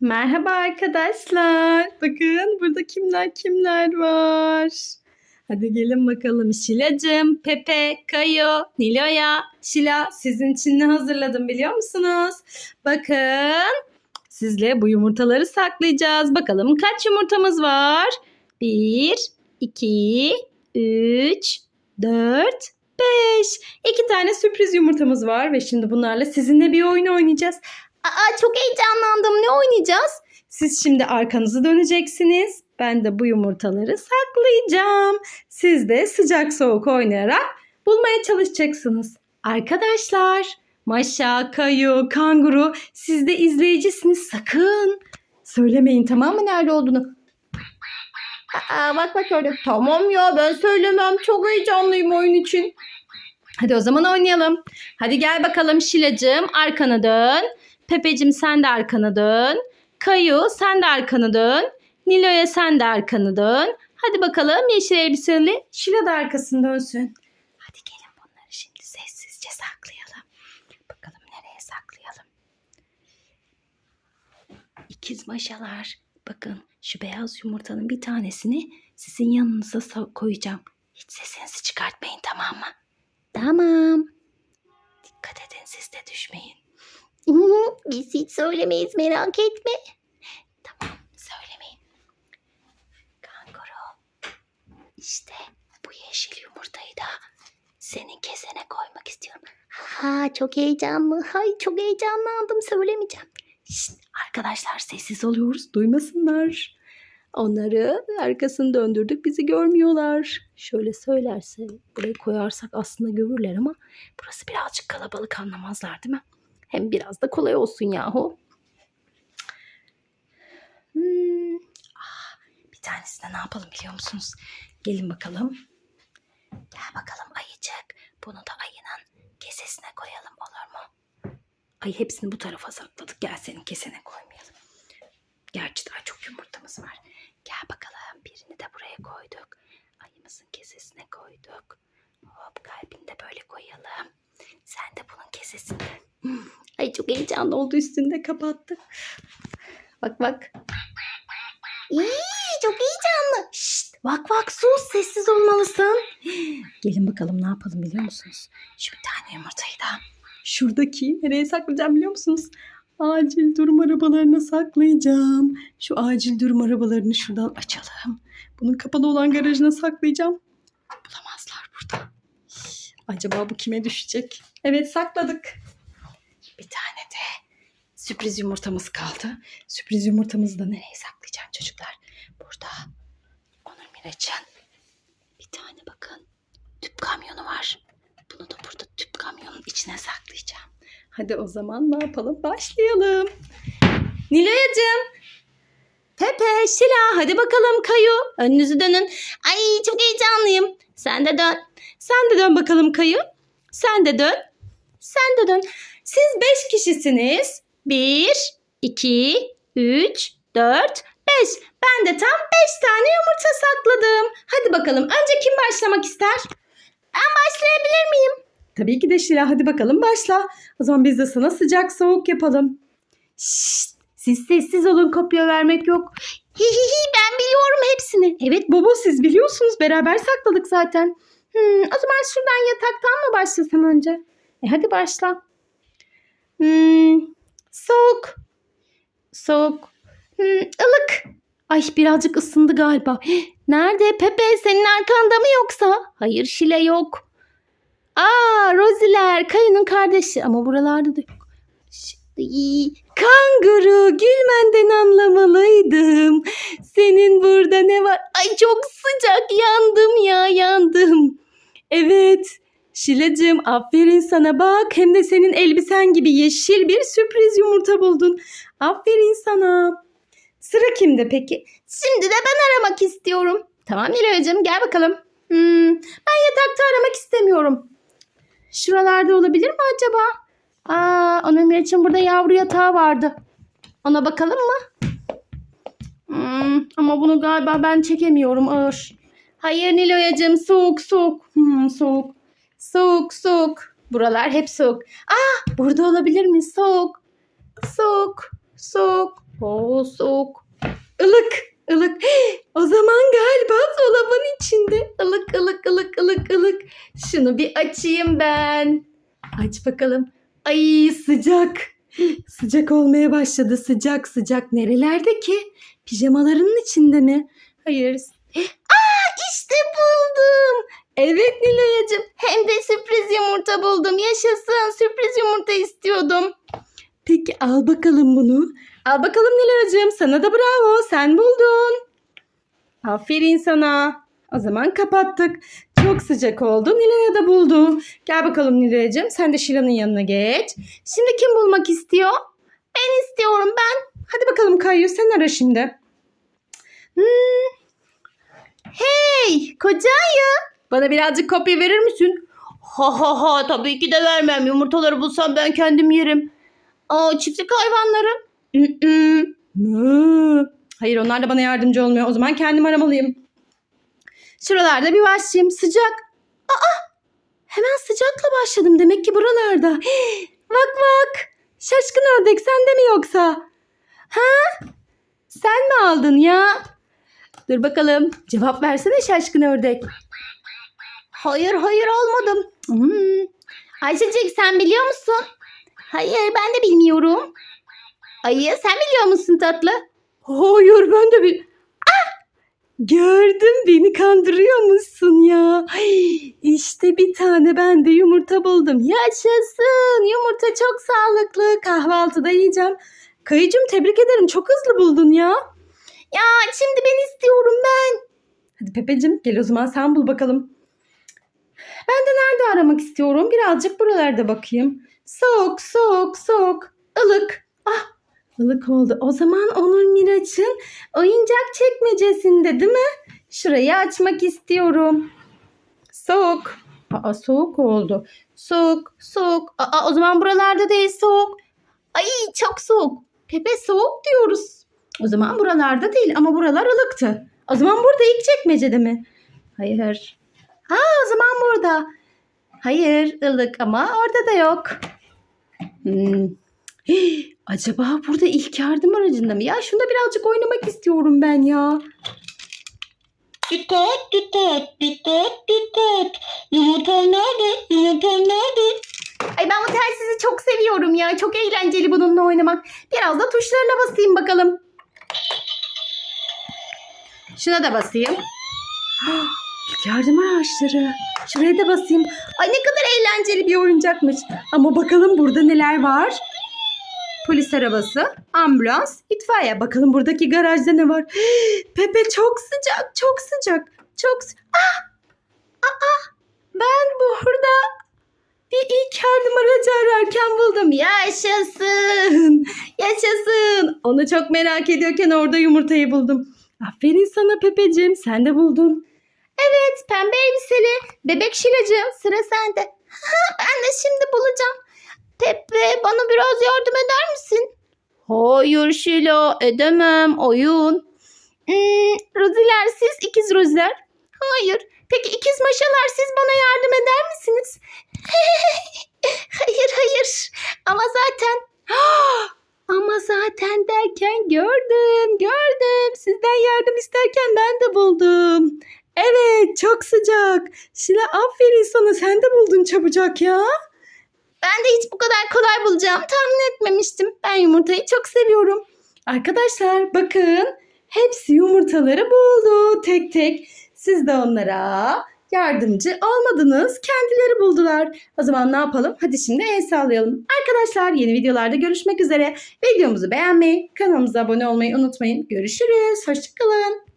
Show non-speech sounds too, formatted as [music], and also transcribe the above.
Merhaba arkadaşlar. Bakın burada kimler kimler var. Hadi gelin bakalım. Şilacığım, Pepe, Kayo, Nilo'ya. Şila sizin için ne hazırladım biliyor musunuz? Bakın sizle bu yumurtaları saklayacağız. Bakalım kaç yumurtamız var? 1, 2, 3, 4, 5. İki tane sürpriz yumurtamız var ve şimdi bunlarla sizinle bir oyun oynayacağız. Aa çok heyecanlandım. Ne oynayacağız? Siz şimdi arkanızı döneceksiniz. Ben de bu yumurtaları saklayacağım. Siz de sıcak soğuk oynayarak bulmaya çalışacaksınız. Arkadaşlar, Maşa, Kayu, Kanguru siz de izleyicisiniz. Sakın söylemeyin tamam mı nerede olduğunu. Aa, bak bak öyle. Tamam ya ben söylemem. Çok heyecanlıyım oyun için. Hadi o zaman oynayalım. Hadi gel bakalım Şilacığım arkana dön. Pepecim sen de arkana dön. Kayu sen de arkana dön. Nilo'ya sen de arkana dön. Hadi bakalım yeşil elbiseli Şila da arkasını dönsün. Hadi gelin bunları şimdi sessizce saklayalım. Bakalım nereye saklayalım. İkiz maşalar. Bakın şu beyaz yumurtanın bir tanesini sizin yanınıza koyacağım. Hiç sesinizi çıkartmayın tamam mı? Tamam. Dikkat edin siz de düşmeyin. Biz hiç söylemeyiz merak etme. Tamam söylemeyin. Kanguru. İşte bu yeşil yumurtayı da senin kesene koymak istiyorum. Ha çok heyecanlı. Hay çok heyecanlandım söylemeyeceğim. Şşt, arkadaşlar sessiz oluyoruz duymasınlar. Onları arkasını döndürdük bizi görmüyorlar. Şöyle söylerse buraya koyarsak aslında görürler ama burası birazcık kalabalık anlamazlar değil mi? Hem biraz da kolay olsun yahu. Hmm. Ah, bir tanesinde ne yapalım biliyor musunuz? Gelin bakalım. Gel bakalım ayıcık. Bunu da ayının kesesine koyalım olur mu? Ay hepsini bu tarafa sakladık. Gel senin kesene koymayalım. Gerçi daha çok yumurtamız var. Gel bakalım birini de buraya koyduk. Ayımızın kesesine koyduk. Hop kalbini de böyle koyalım. Sen de bunun kesesine. Hmm, Ay çok heyecanlı oldu üstünde kapattı. Bak bak. İyi çok heyecanlı. Şşt, bak bak sus sessiz olmalısın. Gelin bakalım ne yapalım biliyor musunuz? Şu bir tane yumurtayı da şuradaki nereye saklayacağım biliyor musunuz? Acil durum arabalarına saklayacağım. Şu acil durum arabalarını şuradan açalım. Bunun kapalı olan garajına saklayacağım. Bulamazlar burada. Acaba bu kime düşecek? Evet sakladık. Bir tane de sürpriz yumurtamız kaldı. Sürpriz yumurtamızı da nereye saklayacağım çocuklar? Burada Onur Miraç'ın bir tane bakın tüp kamyonu var. Bunu da burada tüp kamyonun içine saklayacağım. Hadi o zaman ne yapalım? Başlayalım. Nilay'cığım. Pepe, Şila hadi bakalım Kayu. Önünüzü dönün. Ay çok heyecanlıyım. Sen de dön. Sen de dön bakalım Kayu. Sen de dön. Sen de dön. Siz beş kişisiniz. Bir, iki, üç, dört, beş. Ben de tam beş tane yumurta sakladım. Hadi bakalım önce kim başlamak ister? Ben başlayabilir miyim? Tabii ki de Şila hadi bakalım başla. O zaman biz de sana sıcak soğuk yapalım. Şşt, siz sessiz olun kopya vermek yok. Hi hi hi ben biliyorum hepsini. Evet Bobo siz biliyorsunuz beraber sakladık zaten. Hmm, o zaman şuradan yataktan mı başlasam önce? E hadi başla. Hmm, soğuk. Soğuk. Hmm, ılık. Ay birazcık ısındı galiba. [gasps] Nerede? Pepe senin arkanda mı yoksa? Hayır Şile yok. Aa Roziler Kayı'nın kardeşi ama buralarda da yok. Ş- İyi. Kanguru gülmenden anlamalıydım. Senin burada ne var? Ay çok sıcak yandım ya yandım. Evet Şilacığım aferin sana bak hem de senin elbisen gibi yeşil bir sürpriz yumurta buldun. Aferin sana. Sıra kimde peki? Şimdi de ben aramak istiyorum. Tamam Nilay'cığım gel bakalım. Hmm, ben yatakta aramak istemiyorum. Şuralarda olabilir mi acaba? Aa, onun için burada yavru yatağı vardı. Ona bakalım mı? Hmm, ama bunu galiba ben çekemiyorum ağır. Hayır Niloyacığım soğuk soğuk. Hmm, soğuk. Soğuk soğuk. Buralar hep soğuk. Aa burada olabilir mi? Soğuk. Soğuk. Soğuk. Oo soğuk. Ilık, ılık. [gasps] O zaman galiba dolabın içinde. Ilık, ılık, ılık, ılık, ılık. Şunu bir açayım ben. Aç bakalım. Ay sıcak. Sıcak olmaya başladı. Sıcak sıcak. Nerelerde ki? Pijamaların içinde mi? Hayır. Aa işte buldum. Evet Niloyacığım. Hem de sürpriz yumurta buldum. Yaşasın. Sürpriz yumurta istiyordum. Peki al bakalım bunu. Al bakalım Niloyacığım. Sana da bravo. Sen buldun. Aferin sana. O zaman kapattık. Çok sıcak oldu. Nilo'ya da buldu. Gel bakalım Nilo'cığım. Sen de Şilan'ın yanına geç. Şimdi kim bulmak istiyor? Ben istiyorum ben. Hadi bakalım Kayyus sen ara şimdi. Hmm. Hey koca ayı. Bana birazcık kopya verir misin? Ha ha ha tabii ki de vermem. Yumurtaları bulsam ben kendim yerim. Aa çiftlik hayvanları. Hayır onlar da bana yardımcı olmuyor. O zaman kendim aramalıyım. Şuralarda bir başlayayım. Sıcak. Aa! Hemen sıcakla başladım. Demek ki buralarda. Hii, [gasps] bak bak. Şaşkın ördek sende mi yoksa? Ha? Sen mi aldın ya? Dur bakalım. Cevap versene şaşkın ördek. Hayır hayır almadım. Hmm. Ayşecik sen biliyor musun? Hayır ben de bilmiyorum. Ayı sen biliyor musun tatlı? Hayır ben de bir... Gördüm beni kandırıyor musun ya? Ay, İşte bir tane ben de yumurta buldum. Yaşasın yumurta çok sağlıklı kahvaltıda yiyeceğim. Kayıcım tebrik ederim çok hızlı buldun ya. Ya şimdi ben istiyorum ben. Hadi Pepecim gel o zaman sen bul bakalım. Ben de nerede aramak istiyorum? Birazcık buralarda bakayım. Soğuk, soğuk, soğuk. ılık. Ah, ılık oldu. O zaman Onur Miraç'ın oyuncak çekmecesinde değil mi? Şurayı açmak istiyorum. Soğuk. Aa, soğuk oldu. Soğuk, soğuk. Aa, o zaman buralarda değil soğuk. Ay çok soğuk. Pepe soğuk diyoruz. O zaman buralarda değil ama buralar ılıktı. O zaman burada ilk çekmecede mi? Hayır. Ha o zaman burada. Hayır ılık ama orada da yok. Hmm. Hii, [gasps] Acaba burada ilk yardım aracında mı? Ya şunda birazcık oynamak istiyorum ben ya. Dikkat dikkat dikkat dikkat. Yumurtam nerede? Yumurtam nerede? Ay ben bu telsizi çok seviyorum ya. Çok eğlenceli bununla oynamak. Biraz da tuşlarına basayım bakalım. Şuna da basayım. [gasps] İlk yardım araçları. Şuraya da basayım. Ay ne kadar eğlenceli bir oyuncakmış. Ama bakalım burada neler var. Polis arabası, ambulans, itfaiye. Bakalım buradaki garajda ne var? [gasps] Pepe çok sıcak, çok sıcak. Çok Ah! Aa! Ben burada bir ilk yardım aracı ararken buldum. Yaşasın. Yaşasın. Onu çok merak ediyorken orada yumurtayı buldum. Aferin sana Pepeciğim. Sen de buldun. Evet pembe elbiseli bebek şilacığım sıra sende. [laughs] ben de şimdi bulacağım. Pepe bana biraz yardım eder misin? Hayır Şila edemem oyun. Hmm, Roziler siz ikiz Roziler. Hayır. Peki ikiz maşalar siz bana yardım eder misiniz? [laughs] hayır hayır. Ama zaten [gasps] Ama zaten derken gördüm, gördüm. Sizden yardım isterken ben de buldum. Evet, çok sıcak. Şila aferin sana. Sen de buldun çabucak ya. Ben de hiç bu kadar kolay bulacağımı tahmin etmemiştim. Ben yumurtayı çok seviyorum. Arkadaşlar bakın. Hepsi yumurtaları buldu tek tek. Siz de onlara yardımcı olmadınız. Kendileri buldular. O zaman ne yapalım? Hadi şimdi el sallayalım. Arkadaşlar yeni videolarda görüşmek üzere. Videomuzu beğenmeyi, kanalımıza abone olmayı unutmayın. Görüşürüz. Hoşçakalın.